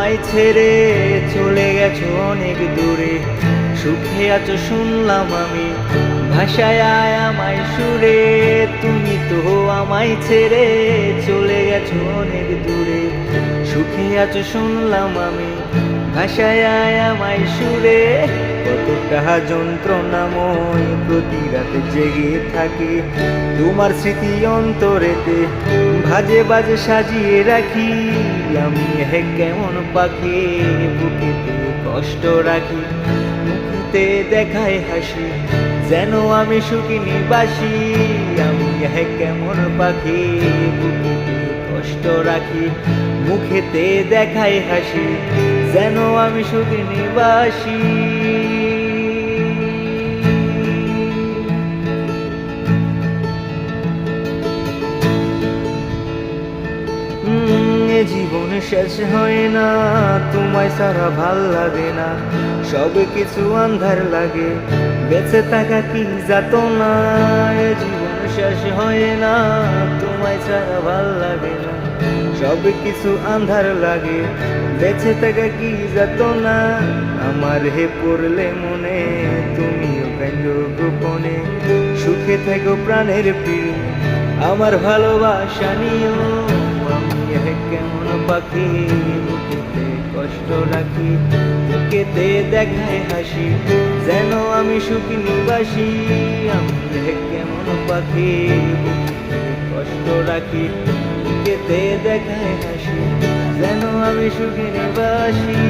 আমায় ছেড়ে চলে গেছো অনেক দূরে। সুখে আছো শুনলাম আমি, ভাষায় আমায় সুরে। তুমি তো আমায় ছেড়ে চলে গেছো অনেক দূরে। সুখে আছো শুনলাম আমি, ভাষায় আমায় সুরে। কতটা যন্ত্রণাময় প্রতি রাতে জেগে থাকে। তোমার স্মৃতি অন্তরেতে ভাজে বাজে সাজিয়ে রাখি। আমি হে কেমন পাখি বুকেতে কষ্ট রাখি, মুখেতে দেখায় হাসি, যেন আমি সুখিনী বাসি আমি হে কেমন পাখি বুকেতে কষ্ট রাখি, মুখেতে দেখায় হাসি, যেন আমি সুখিনী বাসি শেষ হয় না, তোমায় সারা ভালো লাগে না। সব কিছু আন্ধার লাগে, বেঁচে থাকা কি যাত না। জীবন শেষ হয় না, তোমায় সারা ভালো লাগে না। সব কিছু আন্ধার লাগে, বেঁচে থাকা কি যাত না। আমার হে পড়লে মনে, তুমিও কেন গোপনে। সুখে থেকো প্রাণের প্রিয়, আমার ভালোবাসা কেমন পাখি বুকেতে কষ্ট রাখি, বুকেতে দেখায় হাসি, যেন আমি সুখী নিবাসী আমি কেমন পাখি কষ্ট রাখি, বুকেতে দেখায় হাসি, যেন আমি সুখী নিবাসী